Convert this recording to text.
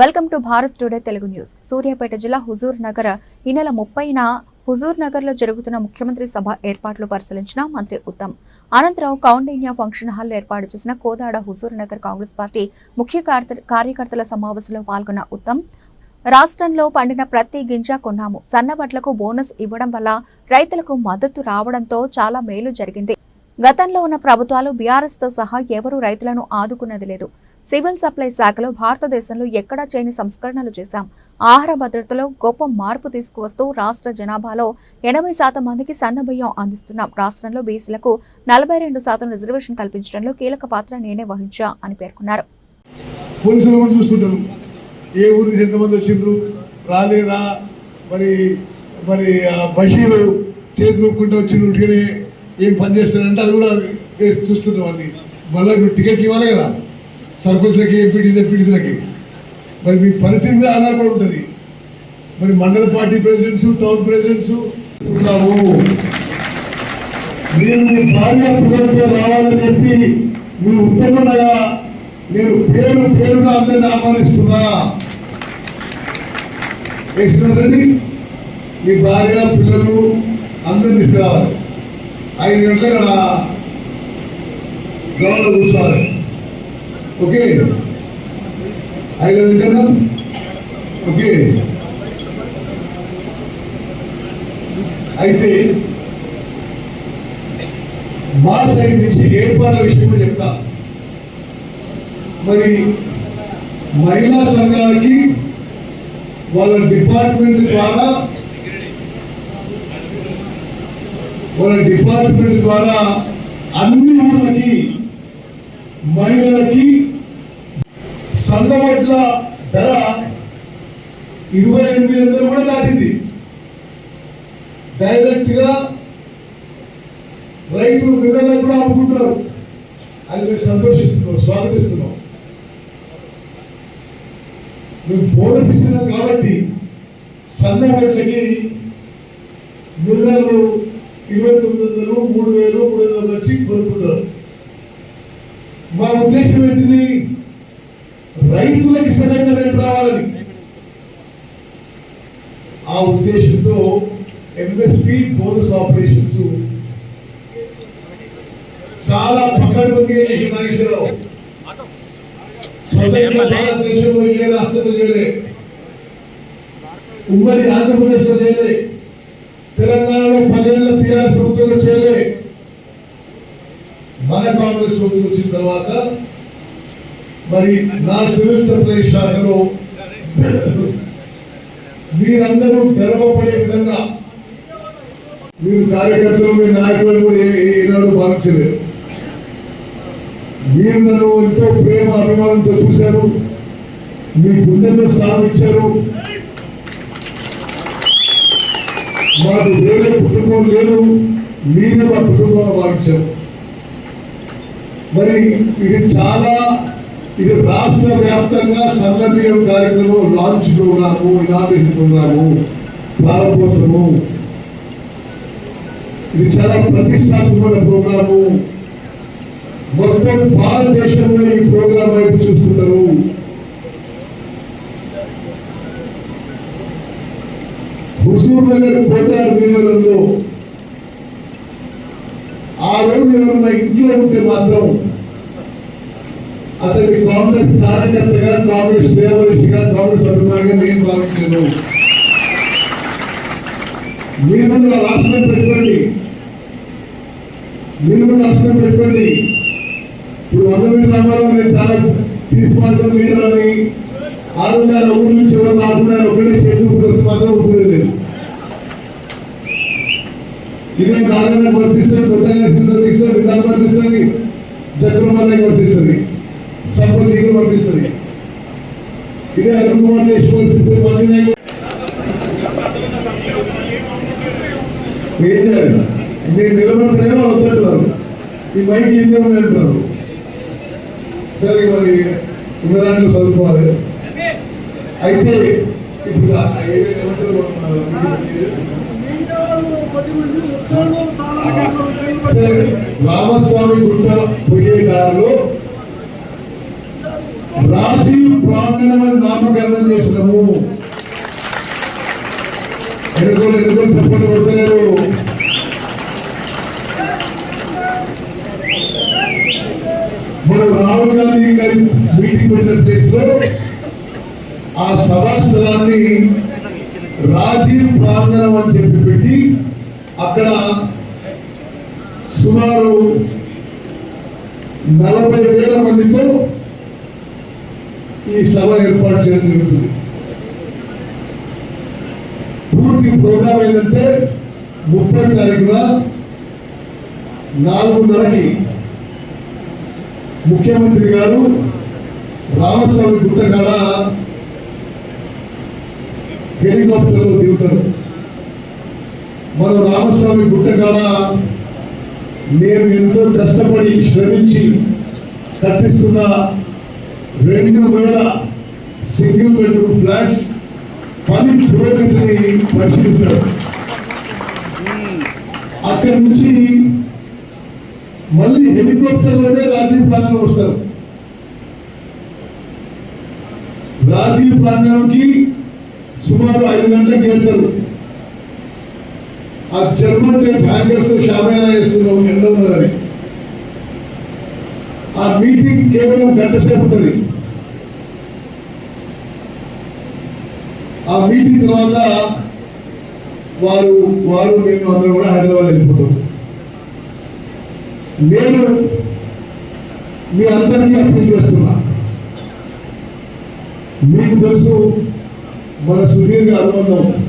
Welcome to Bharat today Telugu news. Suryapet జిల్లా హుజూర్ నగర్ ఈ నెల ముప్పైన హుజూర్ నగర్లో జరుగుతున్న ముఖ్యమంత్రి సభ ఏర్పాట్లు పరిశీలించిన మంత్రి ఉత్తమ్. అనంతరం కౌండిన్యా ఫంక్షన్ హాల్ ఏర్పాటు చేసిన కోదాడ హుజూర్ నగర్ కాంగ్రెస్ పార్టీ ముఖ్య కార్యకర్తల సమావేశంలో పాల్గొన్న ఉత్తమ్. రాష్ట్రంలో పండిన ప్రతి గింజ కొన్నాము. సన్నబట్లకు బోనస్ ఇవ్వడం వల్ల రైతులకు మద్దతు రావడంతో చాలా మేలు జరిగింది. గతంలో ఉన్న ప్రభుత్వాలు బీఆర్ఎస్తో సహా ఎవరూ రైతులను ఆదుకున్నది లేదు. సివిల్ సప్లై శాఖలో భారతదేశంలో ఎక్కడా చేయని సంస్కరణలు చేశాం. ఆహార భద్రతలో గొప్ప మార్పు తీసుకువస్తూ రాష్ట్ర జనాభాలో ఎనభై శాతం మందికి సన్నబియ్యం అందిస్తున్నాం. రాష్ట్రంలో బీసీలకు నలభై రెండు శాతం రిజర్వేషన్ కల్పించడంలో కీలక పాత్ర నేనే వహించా అని పేర్కొన్నారు. ఏ ఊరి ఎంతమంది వచ్చిండ్రు? రాలేరా? మరి మరి బషీరు చేతి నొక్కుంటూ వచ్చిండ్రు ఉట్టిగానే ఏం పని చేస్తారంటే అది కూడా వేసి చూస్తున్నాం అన్ని మళ్ళీ టికెట్లు ఇవ్వాలి కదా. సర్పంచ్లకి ఎంపీటీ ఎంపీటీలకి. మరి మీ పరిస్థితి మీద ఆధారపడి ఉంటుంది. మరి మండల పార్టీ ప్రెసిడెంట్స్ టౌన్ ప్రెసిడెంట్స్ ఉన్నాము నేను మీ భార్య పిల్లలతో రావాలని చెప్పి మీరు ఉత్తమంగా నేను పేరు పేరుగా అందరిని ఆహ్వానిస్తున్నా. వేసినారండి మీ భార్య పిల్లలు అందరిని తీసుకురావాలి. ఐదు గంటల గ్రౌండ్లో కూర్చోవాలి. Okay. I love internal okay. అయితే మా సైడ్ నుంచి ఏర్పాట్ల విషయం కూడా చెప్తా. మరి మహిళా సంఘాలకి వాళ్ళ డిపార్ట్మెంట్ ద్వారా వాళ్ళ డిపార్ట్మెంట్ ద్వారా అన్ని ఊళ్ళకి మహిళలకి సంఘమట్ల ధర ఇరవై ఎనిమిది వందలు కూడా దాటింది. డైరెక్ట్గా రైతులు నిజంగా కూడా అమ్ముకుంటున్నారు అది మేము సంతోషిస్తున్నాం స్వాగతిస్తున్నాం. మేము బోనస్ ఇస్తున్నాం కాబట్టి సన్న రేట్లకి ఇరవై తొమ్మిది వందలు మూడు వేలు మూడు వందలు వచ్చి కోరుకుంటారు మా ఉద్దేశం ఏంటి రైతులకి సరైన రేటు రావాలని ఆ ఉద్దేశంతో ఎంఎస్పి బోనస్ ఆపరేషన్స్ చాలా చేసిన నాగేశ్వరరావు భారతదేశంలో ఏ రాష్ట్రంలో చేయలే. ఉమ్మడి ఆంధ్రప్రదేశ్లో చేయలే. తెలంగాణలో పదేళ్ళ టీఆర్ఎస్ ప్రభుత్వంలో చేయలే. మన కాంగ్రెస్ ప్రభుత్వం వచ్చిన తర్వాత మరి నా సివిల్ సప్లై శాఖలో మీరందరూ గర్వపడే విధంగా మీరు కార్యకర్తలు మీ నాయకులు కూడా ఏ- ఏనాడు భావించలేదు మీరు నన్ను ఎంతో ప్రేమ అభిమానంతో చూశారు. మీ గుండెను స్థాపించారు మాకు వేరే కుటుంబం లేదు. మీరే మా కుటుంబం భావించారు మరి ఇది చాలా ఇది రాష్ట్ర వ్యాప్తంగా సన్నబియ్యం కార్యక్రమం లాంచ్ ప్రోగ్రాము ఇనాగ్రేషన్ ప్రోగ్రాము ప్రారంభోత్సవము ఇది చాలా ప్రతిష్టాత్మకమైన ప్రోగ్రాము. మొత్తం భారతదేశంలో ఈ ప్రోగ్రాం వైపు చూస్తున్నారు. హుసూర్ నగర్ కోటారు నియోజకవర్గంలో ఆ రోజు ఎవరన్నా ఇంట్లో ఉంటే మాత్రం అతనికి కాంగ్రెస్ కార్యకర్తగా కాంగ్రెస్ శ్రేయమనిషిగా కాంగ్రెస్ అభిమానిగా నేను భావించాను. మీరు కూడా రాష్ట్రం పెట్టుకోండి. మీరు కూడా రాష్ట్రం పెట్టుకోండి. ఇప్పుడు వంద రామారావు నేను చాలా తీసుకుంటాను మీటర్ని ఆరున్నర ఊరు నుంచి ఎవరు ఆరున్నర ఒకటే చేతులు వస్తే మాత్రం ఉపయోగలేదు ఇదే కాలంగా వర్తిస్తుంది కొత్తగా వర్తిస్తుంది విధానం వర్తిస్తుంది జగ్రమల్లాకి వర్తిస్తుంది సంపత్తికి పంపిస్తుంది ఇదే అనుకుమార్ పరిస్థితి మళ్ళీ ఏం చేయాలి మీరు నిలబడితేనే అవుతుంటారు ఈ మైక్ ఇందే ఉందంటారు సరే మరి ఉన్నదాంట్లో చదువుకోవాలి అయితే ఇప్పుడు రామస్వామి గుట్ట పోయే దారిలో రాజీవ్ నామకరణం చేసినాము. ఎన్నికలు ఎన్నికలు సపోర్ట్ కొడతలేరు? మనం రాహుల్ గాంధీ గారి మీటింగ్ పెట్టిన ప్లేస్లో ఆ సభా స్థలాన్ని రాజీవ్ ప్రాంగణం అని చెప్పి పెట్టి అక్కడ సుమారు నలభై వేల మందితో ఈ సభ ఏర్పాటు చేయడం జరుగుతుంది. పూర్తి ప్రోగ్రాం ఏంటంటే ముప్పై తారీఖున నాలుగున్నరకి ముఖ్యమంత్రి గారు రామస్వామి గుట్టగాడ హెలికాప్టర్లో దిగుతారు. మన రామస్వామి గుట్టగాడ నేను ఎంతో కష్టపడి శ్రమించి కట్టిస్తున్న రెండు వేల సింగిల్ బెడ్రూమ్ ఫ్లాట్స్ పని పురోగతిని పరిశీలిస్తారు అక్కడి నుంచి మళ్ళీ హెలికాప్టర్లోనే రాజీవ్ ప్రాంగణం వస్తారు. రాజీవ్ ప్రాంగణంకి సుమారు ఐదు గంటలకు వెళ్తారు ఆ జర్మన్ బ్యాంకర్స్ షామేనా మీటింగ్ కేవలం గంట సేపు ఉంటుంది ఆ మీటింగ్ తర్వాత వారు వారు నేను అందరూ కూడా హైదరాబాద్ వెళ్ళిపోతాం. నేను మీ అందరినీ అప్పీల్ చేస్తున్నా. మీకు తెలుసు మన సుదీర్ఘ అనుబంధం